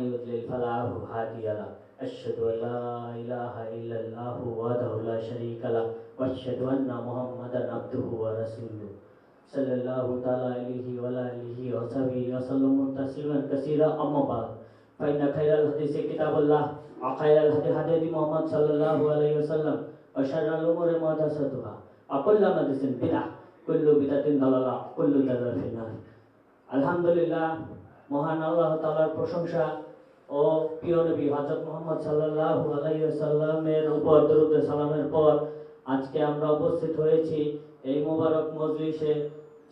يضلل فلا هادي له أشهد أن لا إله إلا الله وحده لا شريك له وأشهد أن محمدا عبده ورسوله صلى الله تعالى عليه وعلى آله وصحبه وسلم تسليما كثيرا أما بعد فإن خير الحديث كتاب الله وخير الهدي هدي محمد صلى الله عليه وسلم وشر الأمور محدثاتها وكل محدث بدعة كل بدعة ضلالة كل ضلالة في النار আলহামদুলিল্লাহ মহান আল্লাহ তালার প্রশংসা ও প্রিয় নবী, হযরত মুহাম্মদ সাল্লাল্লাহু আলাইহি সাল্লামের উপর দরুদ সালামের পর আজকে আমরা উপস্থিত হয়েছি এই মোবারক মজলিসে,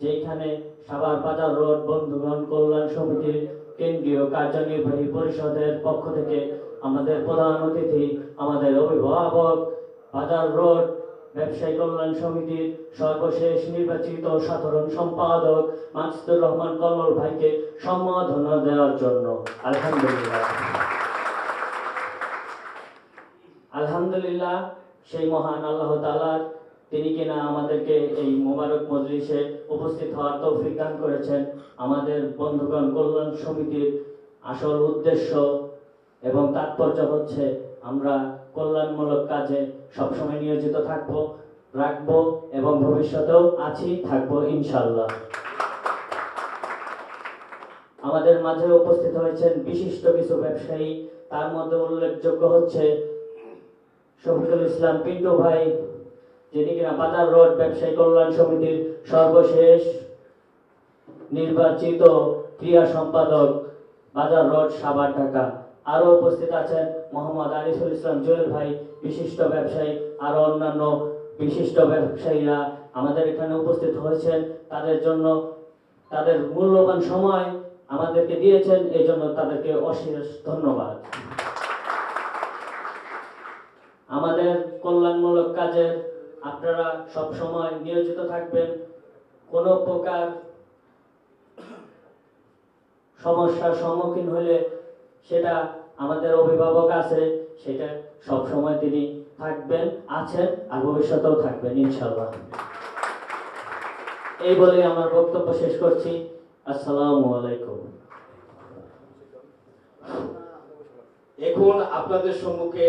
যেখানে সাভার বাজার রোড, বন্ধুগণ, কল্যাণ সমিতির কেন্দ্রীয় কার্যনির্বাহী পরিষদের পক্ষ থেকে আমাদের প্রধান অতিথি, আমাদের অভিভাবক, বাজার রোড ব্যবসায়ী কল্যাণ সমিতির সর্বশেষ নির্বাচিত সাধারণ সম্পাদক মাসুদুর রহমান কল্লোল ভাইকে সম্মাননা দেওয়ার জন্য আলহামদুলিল্লাহ। আলহামদুলিল্লাহ, সেই মহান আল্লাহ তাআলার তিনি কিনা আমাদেরকে এই মোবারক মজলিসে উপস্থিত হওয়ার তৌফিক দান করেছেন। আমাদের বন্ধুগণ কল্যাণ সমিতির আসল উদ্দেশ্য এবং তাৎপর্য হচ্ছে আমরা কল্যাণমূলক কাজে সবসময় নিয়োজিত থাকব, রাখব এবং ভবিষ্যতেও আছি, থাকব ইনশাল্লাহ আমাদের মাঝে উপস্থিত হয়েছেন বিশিষ্ট কিছু ব্যবসায়ী, তার মধ্যে উল্লেখযোগ্য হচ্ছে শফিকুল ইসলাম পিন্টু ভাই, যিনি কিনা বাজার রোড ব্যবসায়ী কল্যাণ সমিতির সর্বশেষ নির্বাচিত ক্রিয়া সম্পাদক, বাজার রোড সাভার ঢাকা। আরও উপস্থিত আছেন মোহাম্মদ আরিফুল ইসলাম জুয়েল ভাই, বিশিষ্ট ব্যবসায়ী আরও অন্যান্য বিশিষ্ট ব্যবসায়ীরা আমাদের এখানে উপস্থিত হয়েছেন। তাদের জন্য তাদের মূল্যবান সময় আমাদেরকে দিয়েছেন এই জন্য তাদেরকে অশেষ ধন্যবাদ। আমাদের কল্যাণমূলক কাজে আপনারা সব সময় নিয়োজিত থাকবেন। কোনো প্রকার সমস্যার সম্মুখীন হলে সেটা আমাদের অভিভাবক আছে, সেটা সব সময় তিনি থাকবেন, আছেন আর ভবিষ্যতেও থাকবেন ইনশাল্লাহ এই বলে আমার বক্তব্য শেষ করছি। আসসালামু আলাইকুম। এখন আপনাদের সম্মুখে